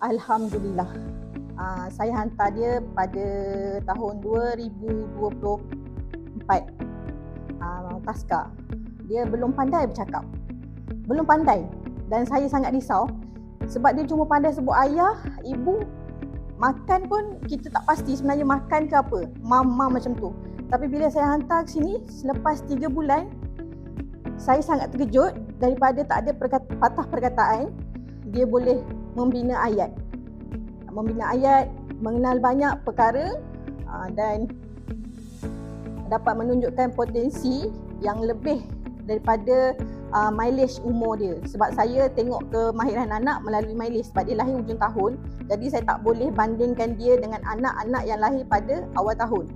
Alhamdulillah. Uh, saya hantar dia pada tahun 2024 uh, Taska. Dia belum pandai bercakap. Belum pandai. Dan saya sangat risau sebab dia cuma pandai sebut ayah, ibu, makan pun kita tak pasti sebenarnya makan ke apa. Mama macam tu. Tapi bila saya hantar ke sini selepas 3 bulan saya sangat terkejut daripada tak ada perkata, patah perkataan dia boleh membina ayat. Membina ayat mengenal banyak perkara uh, dan dapat menunjukkan potensi yang lebih daripada uh, mileage umur dia. Sebab saya tengok kemahiran anak melalui mileage sebab dia lahir hujung tahun. Jadi saya tak boleh bandingkan dia dengan anak-anak yang lahir pada awal tahun.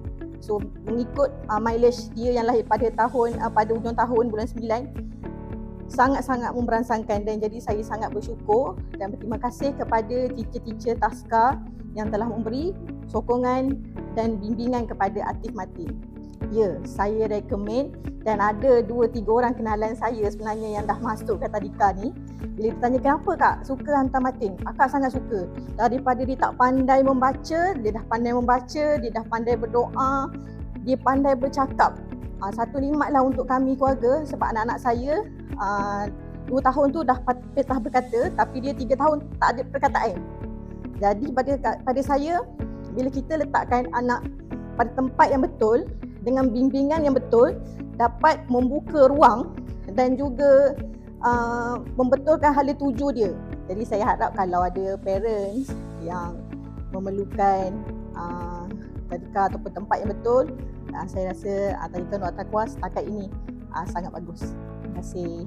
So mengikut uh, mileage dia yang lahir pada tahun uh, pada hujung tahun bulan 9 sangat-sangat memberansangkan dan jadi saya sangat bersyukur dan berterima kasih kepada teacher-teacher Taska yang telah memberi sokongan dan bimbingan kepada Atif Matin. Ya, saya recommend dan ada 2-3 orang kenalan saya sebenarnya yang dah masuk ke tadika ni. Bila ditanya kenapa kak suka hantar Matin? Akak sangat suka. Daripada dia tak pandai membaca, dia dah pandai membaca, dia dah pandai berdoa, dia pandai bercakap. Uh, satu nikmat lah untuk kami keluarga sebab anak-anak saya uh, dua tahun tu dah petah berkata tapi dia tiga tahun tak ada perkataan. Jadi pada pada saya bila kita letakkan anak pada tempat yang betul dengan bimbingan yang betul dapat membuka ruang dan juga uh, membetulkan hala tuju dia. Jadi saya harap kalau ada parents yang memerlukan uh, tadika ataupun tempat yang betul uh, saya rasa uh, tadika Nur Taqwa setakat ini uh, sangat bagus. Terima kasih.